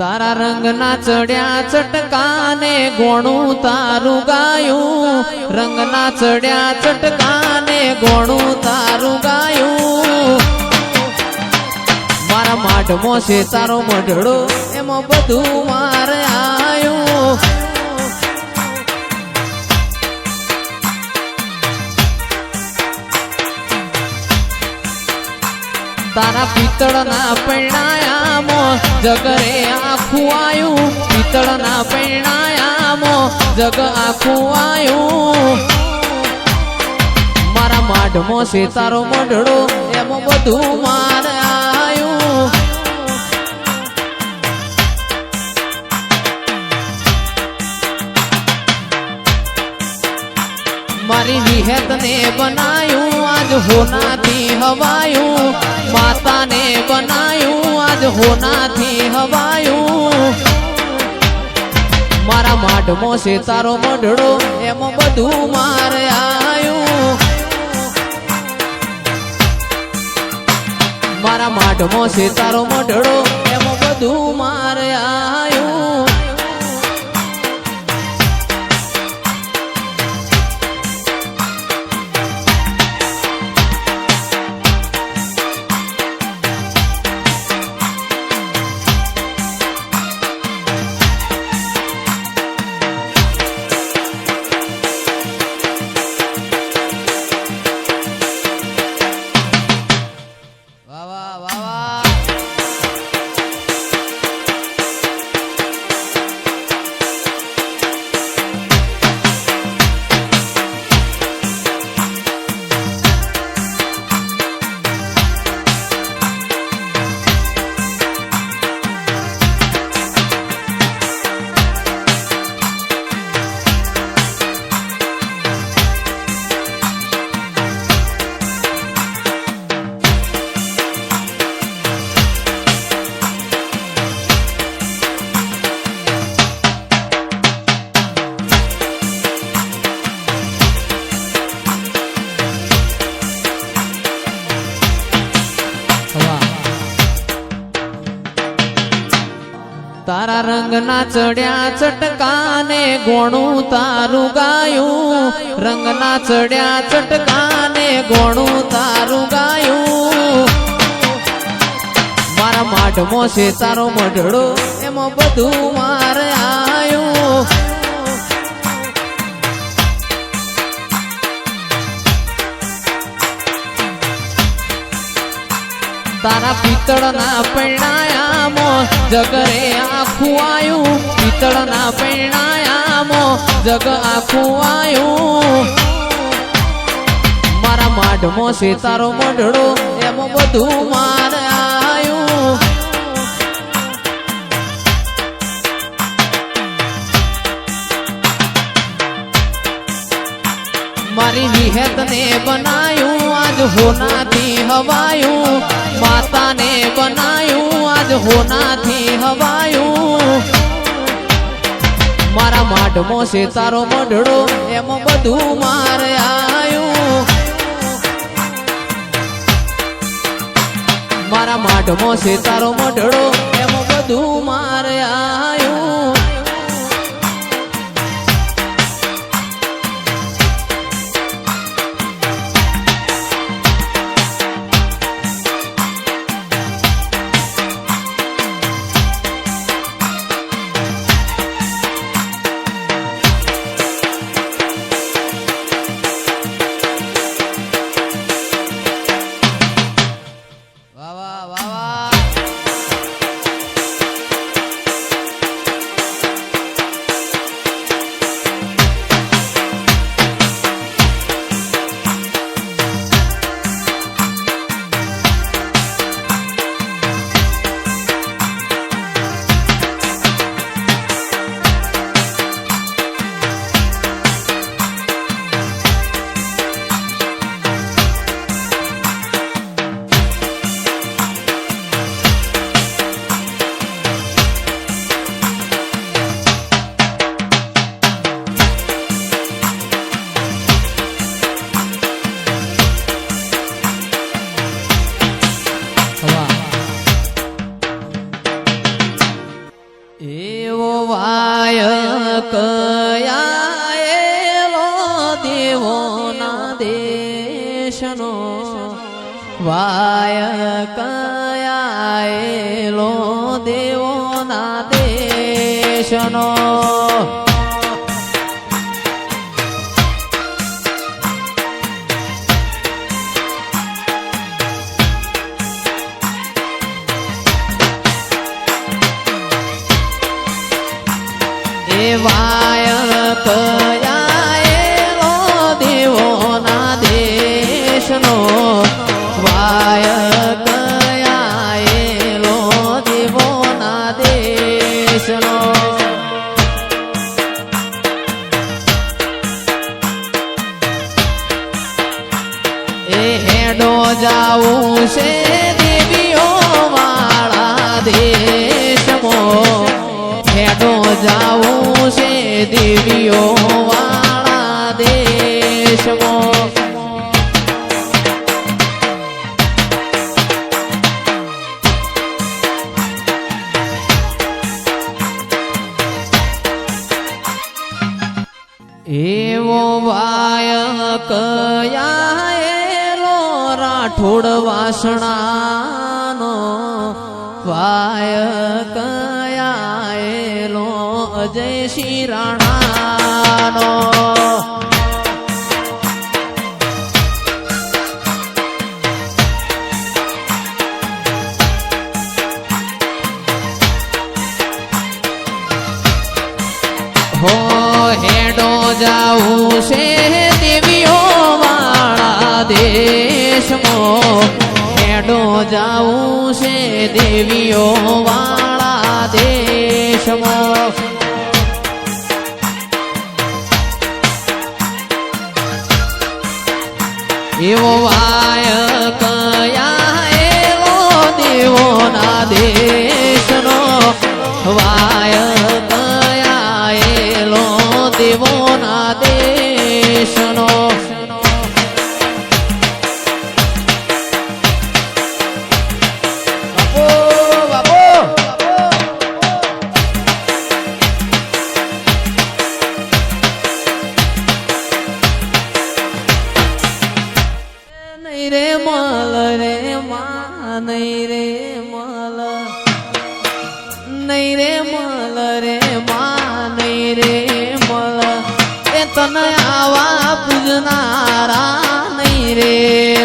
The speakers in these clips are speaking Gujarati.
તારા રંગના ચડ્યા ચટકાને ગોણું તારું ગાયું. રંગના ચડ્યા ચટકાને ગોણું તારું ગાયું. મારા માઢમો છે તારો મઢડો, એમાં બધું મારે આયું. તારા પિત્તળના પૈણાયામો જગરે આખું આયું, પિત્તળના પૈણાયામો જગ આખું આયું. મારા માઢમો છે તારો મઢડો એમાં બધું મારે આયું. મારી વિહેત ને બનાયું આજ હવાયું માતાને બનાયું, આજ હોનાથી હવાયું. મારા માઢમો છે તારો મઢડો, એમાં બધું મારે આયું. મારા માઢમો છે તારો મઢડો, એમાં બધું તારા રંગના ચડ્યા ચટકાને ગોણું તારું ગાયું. રંગના ચડ્યા ચટકાને ગોણું તારું ગાયું. મારા માઢમો છે, તારો મઢડો એમાં બધું મારે આયું. તારા પિત્તળના પૈણાયામો જગરે આખું પિત્તળના પૈણાયામો જગ આખું આયું. મારા માઢમો છે તારો મઢડો એમ બધું માર આયું. મારી વિહેત ને બનાયું, આજ હોનાથી હવાયું. માતાને બનાયું, આજ હોનાથી હવાયું. મારા માઢમો છે તારો મઢડો એમાં બધું મારે આયું. મારા માઢમો છે તારો મઢડો એમાં બધું મારે આયું. દેવોના દેશનો છે દેવીઓ વાળા દેશમો. હેડો જાવું છે દેવીઓ વાળા દેશમો. એવો વાય કયા રાઠોડ વાસણાનો વાય કયા એલો અજય શ્રી જાવું છે દેવીઓ વાળા દેશમાં. એવો વાય કયા એવો દેવોના દેશનો. વાય કયા એલો દેવોના દેશનો. નહીં રે મલ, નહીં રે મલ રે મા, નહીં રે મલ. એ તને આવા પૂજનારા નહીં રે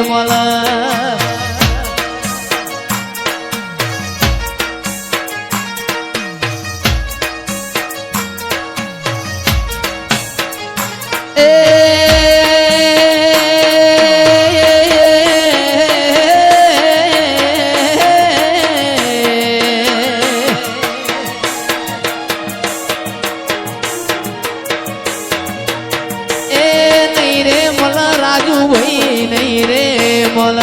મલ. ભાઈ નહીં રે મલ.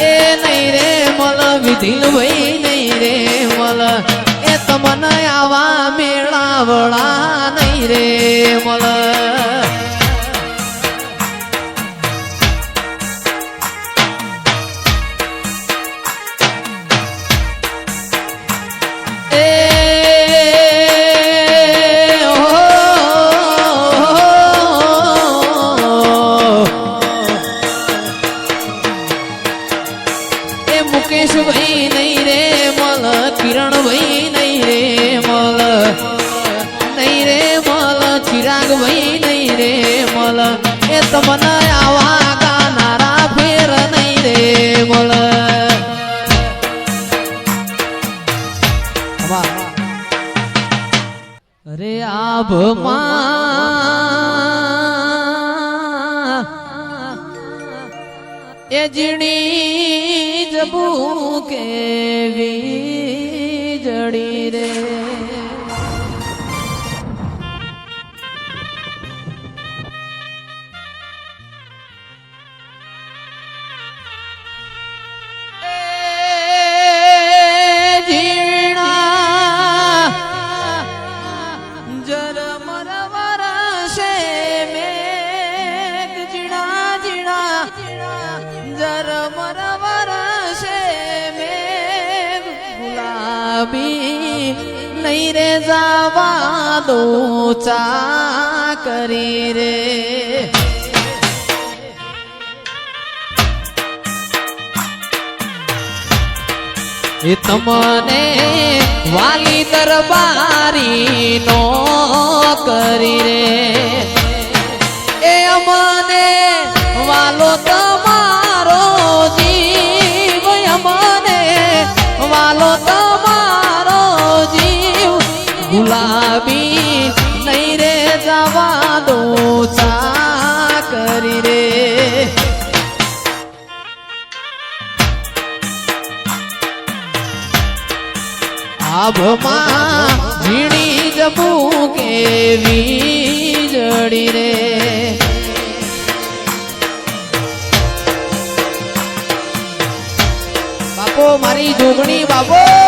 એ નહીં રે મલ, વિધિલ ભાઈ નહીં રે મલ. એ તમને આવા મેળાવડા નહીં રે ભાઈ નહીં રે મળ એ તમને આવા ગાનારા ફેર નહીં રે મલ અરે આભમાં એ જીણી જબુ કેવી જડી રે રે જાવા દો ચા કરી રે. એ તમને વાલી દરબારી નો કરી રે. ગુલાબી નહીં રે જવા દો કરી રે. આભમાં ઝીણી જબુ કેવી જડી રે. બાપો, મારી જોગણી બાપો.